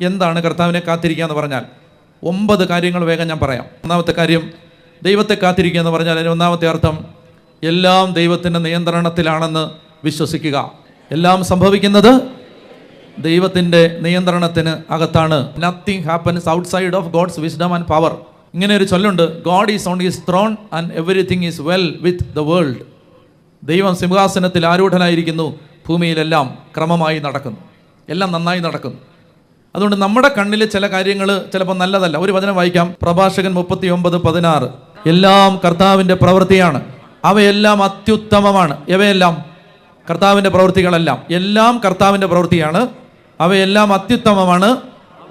എന്താണ് കർത്താവിനെ കാത്തിരിക്കുക എന്ന് പറഞ്ഞാൽ ഒമ്പത് കാര്യങ്ങൾ വേഗം ഞാൻ പറയാം. ഒന്നാമത്തെ കാര്യം ദൈവത്തെ കാത്തിരിക്കുക എന്ന് പറഞ്ഞാൽ അതിന് ഒന്നാമത്തെ അർത്ഥം എല്ലാം ദൈവത്തിന്റെ നിയന്ത്രണത്തിലാണെന്ന് വിശ്വസിക്കുക. എല്ലാം സംഭവിക്കുന്നത് ദൈവത്തിന്റെ നിയന്ത്രണത്തിന് അകത്താണ്. Nothing happens outside of God's wisdom and power ഇങ്ങനെ ഒരു ചൊല്ലുണ്ട് God is on his throne and everything is well with the world ദൈവം സിംഹാസനത്തിൽ ആരൂഢനായിരിക്കുന്നു ഭൂമിയിലെല്ലാം ക്രമമായി നടക്കുന്നു. എല്ലാം നന്നായി നടക്കുന്നു. അതുകൊണ്ട് നമ്മുടെ കണ്ണിൽ ചില കാര്യങ്ങൾ ചിലപ്പോൾ നല്ലതല്ല. ഒരു വചനം വായിക്കാം. പ്രഭാഷകൻ മുപ്പത്തി ഒമ്പത് പതിനാറ്. എല്ലാം കർത്താവിന്റെ പ്രവൃത്തിയാണ്. അവയെല്ലാം അത്യുത്തമമാണ്. ഇവയെല്ലാം കർത്താവിന്റെ പ്രവൃത്തികളെല്ലാം. എല്ലാം കർത്താവിന്റെ പ്രവൃത്തിയാണ്. അവയെല്ലാം അത്യുത്തമമാണ്.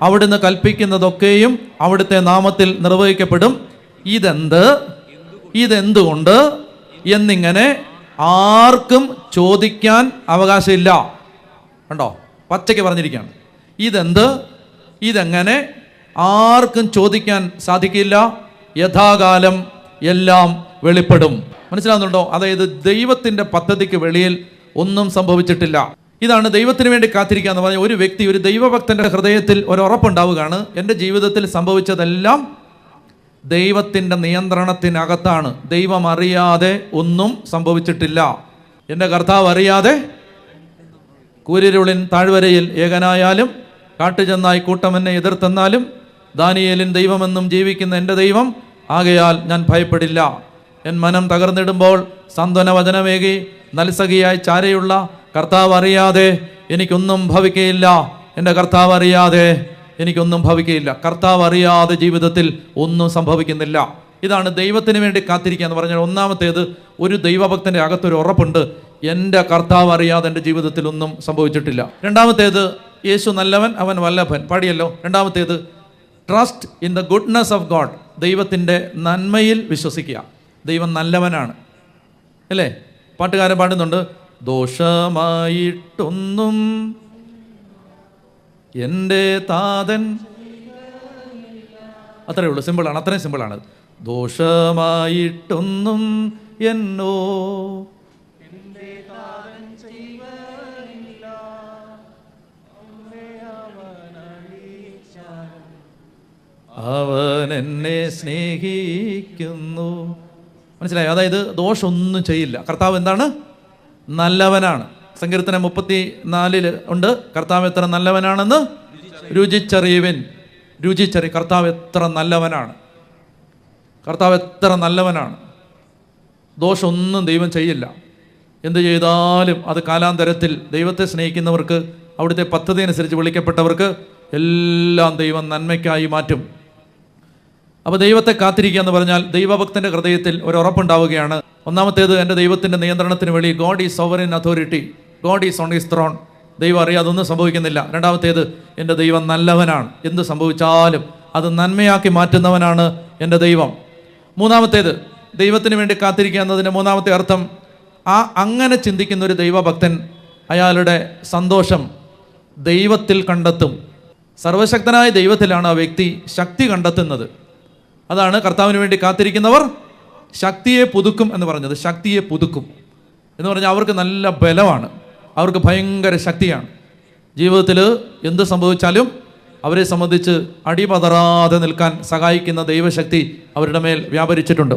അവിടുന്ന് കൽപ്പിക്കുന്നതൊക്കെയും അവിടുത്തെ നാമത്തിൽ നിർവഹിക്കപ്പെടും. ഇതെന്ത്? ഇതെന്തുകൊണ്ട്? എന്നിങ്ങനെ ആർക്കും ചോദിക്കാൻ അവകാശമില്ല. കണ്ടോ? പച്ചയ്ക്ക് പറഞ്ഞിരിക്കുകയാണ്. ഇതെന്ത്? ഇതെങ്ങനെ? ആർക്കും ചോദിക്കാൻ സാധിക്കില്ല. യഥാകാലം എല്ലാം വെളിപ്പെടും. മനസ്സിലാകുന്നുണ്ടോ അതായത് ദൈവത്തിന്റെ പദ്ധതിക്ക് വെളിയിൽ ഒന്നും സംഭവിച്ചിട്ടില്ല. ഇതാണ് ദൈവത്തിന് വേണ്ടി കാത്തിരിക്കുക എന്ന് പറഞ്ഞ ഒരു വ്യക്തി ഒരു ദൈവഭക്തന്റെ ഹൃദയത്തിൽ ഒരു ഉറപ്പുണ്ടാവുകയാണ്. എന്റെ ജീവിതത്തിൽ സംഭവിച്ചതെല്ലാം ദൈവത്തിന്റെ നിയന്ത്രണത്തിനകത്താണ്. ദൈവം അറിയാതെ ഒന്നും സംഭവിച്ചിട്ടില്ല. എന്റെ കർത്താവ് അറിയാതെ കൂരിരുളിൻ താഴ്വരയിൽ ഏകനായാലും കാട്ടുചെന്നായി കൂട്ടമെന്നെ എതിർത്തെന്നാലും ദാനിയേലിൻ ദൈവമെന്നും ജീവിക്കുന്ന എന്റെ ദൈവം ആകയാൽ ഞാൻ ഭയപ്പെടില്ല. എൻ മനം തകർന്നിടുമ്പോൾ സാന്ത്വന വചനമേകി നൽസഖിയായി ചാരയുള്ള കർത്താവ് അറിയാതെ എനിക്കൊന്നും ഭവിക്കയില്ല. എന്റെ കർത്താവ് അറിയാതെ എനിക്കൊന്നും ഭവിക്കയില്ല. കർത്താവ് അറിയാതെ ജീവിതത്തിൽ ഒന്നും സംഭവിക്കുന്നില്ല. ഇതാണ് ദൈവത്തിന് വേണ്ടി കാത്തിരിക്കുക എന്ന് പറഞ്ഞാൽ ഒന്നാമത്തേത് ഒരു ദൈവഭക്തന്റെ അകത്തൊരു ഉറപ്പുണ്ട്. എന്റെ കർത്താവ് അറിയാതെ എന്റെ ജീവിതത്തിൽ ഒന്നും സംഭവിച്ചിട്ടില്ല. രണ്ടാമത്തേത് യേശു നല്ലവൻ അവൻ വല്ലഭൻ. പാടിയല്ലോ. രണ്ടാമത്തേത് trust in the goodness of God ദൈവത്തിന്റെ നന്മയിൽ വിശ്വസിക്കുക. ദൈവം നല്ലവനാണ്. അല്ലേ? പാട്ടുകാരൻ പാടുന്നുണ്ട് ദോഷമായിട്ടൊന്നും എന്റെ താതൻ അത്രയേ ഉള്ളൂ. സിമ്പിളാണ്. അത്രയും സിമ്പിളാണ്. ദോഷമായിട്ടൊന്നും എന്നോ അവൻ എന്നെ സ്നേഹിക്കുന്നു. മനസ്സിലായോ? അതായത് ദോഷമൊന്നും ചെയ്യില്ല. കർത്താവ് എന്താണ്? നല്ലവനാണ്. സങ്കീർത്തനം മുപ്പത്തി നാലിൽ ഉണ്ട്. കർത്താവ് എത്ര നല്ലവനാണെന്ന്? രുചിച്ചറിയുവിൻ. രുചിച്ചറി. കർത്താവ് എത്ര നല്ലവനാണ്? കർത്താവ് എത്ര നല്ലവനാണ്? ദോഷമൊന്നും ദൈവം ചെയ്യില്ല. എന്ത് ചെയ്താലും അത് കാലാന്തരത്തിൽ ദൈവത്തെ സ്നേഹിക്കുന്നവർക്ക് അവിടുത്തെ പദ്ധതി അനുസരിച്ച് വിളിക്കപ്പെട്ടവർക്ക് എല്ലാം ദൈവം നന്മയ്ക്കായി മാറ്റും. അപ്പോൾ ദൈവത്തെ കാത്തിരിക്കുക എന്ന് പറഞ്ഞാൽ ദൈവഭക്തന്റെ ഹൃദയത്തിൽ ഒരു ഉറപ്പുണ്ടാവുകയാണ്. ഒന്നാമത്തേത് എന്റെ ദൈവത്തിന്റെ നിയന്ത്രണത്തിന് വേണ്ടി God is sovereign authority God is on is throne ദൈവം അറിയാതെ ഒന്നും സംഭവിക്കുന്നില്ല. രണ്ടാമത്തേത് എന്റെ ദൈവം നല്ലവനാണ്. എന്ത് സംഭവിച്ചാലും അത് നന്മയാക്കി മാറ്റുന്നവനാണ് എന്റെ ദൈവം. മൂന്നാമത്തേത് ദൈവത്തിന് വേണ്ടി കാത്തിരിക്കുക എന്നതിന്റെ മൂന്നാമത്തെ അർത്ഥം ആ അങ്ങനെ ചിന്തിക്കുന്ന ഒരു ദൈവഭക്തൻ അയാളുടെ സന്തോഷം ദൈവത്തിൽ കണ്ടെത്തും. സർവശക്തനായ ദൈവത്തിലാണ് ആ വ്യക്തി ശക്തി കണ്ടെത്തുന്നത്. അതാണ് കർത്താവിന് വേണ്ടി കാത്തിരിക്കുന്നവർ ശക്തിയെ പുതുക്കും എന്ന് പറഞ്ഞത്. ശക്തിയെ പുതുക്കും. എന്ന് പറഞ്ഞാൽ അവർക്ക് നല്ല ബലമാണ്. അവർക്ക് ഭയങ്കര ശക്തിയാണ്. ജീവിതത്തിൽ എന്ത് സംഭവിച്ചാലും അവരെ സംബന്ധിച്ച് അടിപതറാതെ നിൽക്കാൻ സഹായിക്കുന്ന ദൈവശക്തി അവരുടെ മേൽ വ്യാപരിച്ചിട്ടുണ്ട്.